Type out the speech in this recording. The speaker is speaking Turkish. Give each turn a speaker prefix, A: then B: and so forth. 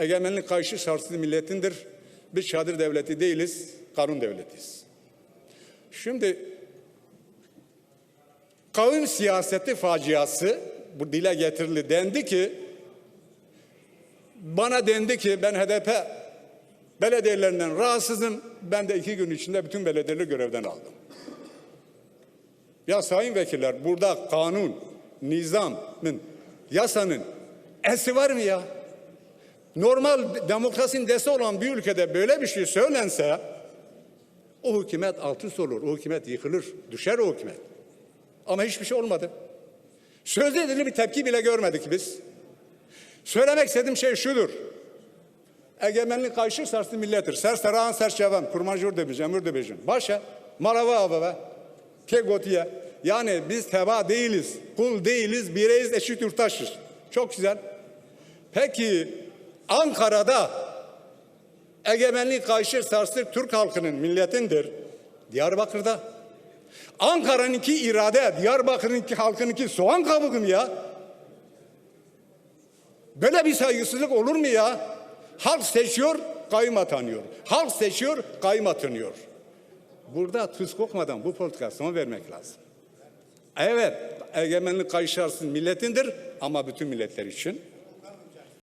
A: Egemenlik karşı şartsız milletindir. Biz çadır devleti değiliz, kanun devletiyiz. Şimdi kavim siyaseti faciası bu dile getirildi. Dendi ki bana dendi ki ben HDP belediyelerinden rahatsızım. Ben de iki gün içinde bütün belediyeleri görevden aldım. Ya sayın vekiller burada kanun, nizamın, yasanın esi var mı ya? Normal demokrasinin desi olan bir ülkede böyle bir şey söylense o hükümet alt olur, o hükümet yıkılır, düşer o hükümet. Ama hiçbir şey olmadı. Sözde edili bir tepki bile görmedik biz. Söylemek istediğim şey şudur. Egemenlik karşı sarsın millettir. Ser serağın ser çeven. Kurmacur demiş, emir demiş. Başa, marava ababa. Kegotiye. Yani biz teba değiliz, kul değiliz, bireyiz, eşit yurttaşız. Çok güzel. Peki Ankara'da egemenlik karşı sarsır Türk halkının milletindir. Diyarbakır'da. Ankara'nınki irade, Diyarbakır'ınki halkınınki soğan kabuğu mu ya? Böyle bir saygısızlık olur mu ya? Halk seçiyor, kayyum atanıyor. Halk seçiyor, kayyum atanıyor. Burada tuz kokmadan bu politika son vermek lazım. Evet, egemenlik kayışarsın milletindir ama bütün milletler için